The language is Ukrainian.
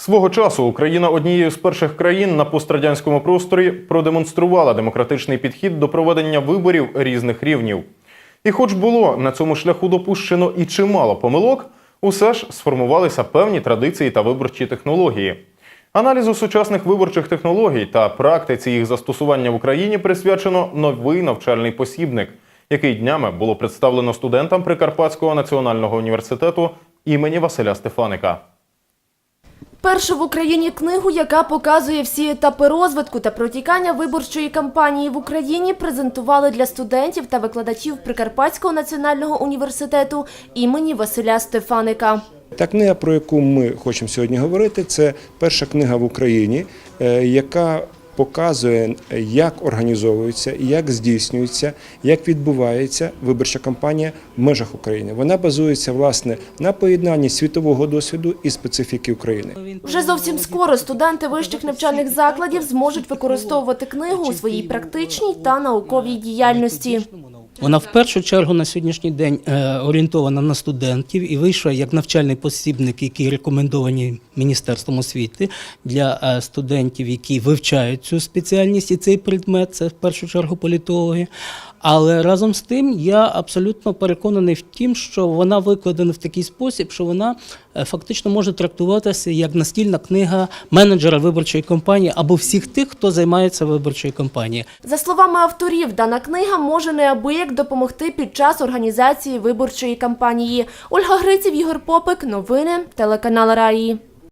Свого часу Україна однією з перших країн на пострадянському просторі продемонструвала демократичний підхід до проведення виборів різних рівнів. І хоч було на цьому шляху допущено і чимало помилок, усе ж сформувалися певні традиції та виборчі технології. Аналізу сучасних виборчих технологій та практиці їх застосування в Україні присвячено новий навчальний посібник, який днями було представлено студентам Прикарпатського національного університету імені Василя Стефаника. Першу в Україні книгу, яка показує всі етапи розвитку та протікання виборчої кампанії в Україні, презентували для студентів та викладачів Прикарпатського національного університету імені Василя Стефаника. Та книга, про яку ми хочемо сьогодні говорити, це перша книга в Україні, е, яка показує, як організовується, як здійснюється, як відбувається виборча кампанія в межах України. Вона базується власне на поєднанні світового досвіду і специфіки України. Вже зовсім скоро студенти вищих навчальних закладів зможуть використовувати книгу у своїй практичній та науковій діяльності. Вона в першу чергу на сьогоднішній день е, орієнтована на студентів і вийшла як навчальний посібник, який рекомендований Міністерством освіти для е, студентів, які вивчають цю спеціальність і цей предмет, це в першу чергу політологи. Але разом з тим я абсолютно переконаний в тім, що вона викладена в такий спосіб, що вона е, фактично може трактуватися як настільна книга менеджера виборчої кампанії або всіх тих, хто займається виборчою кампанією. За словами авторів, дана книга може неабияк допомогти під час організації виборчої кампанії. Ольга Гриців, Ігор Попик, новини, телеканал Раї.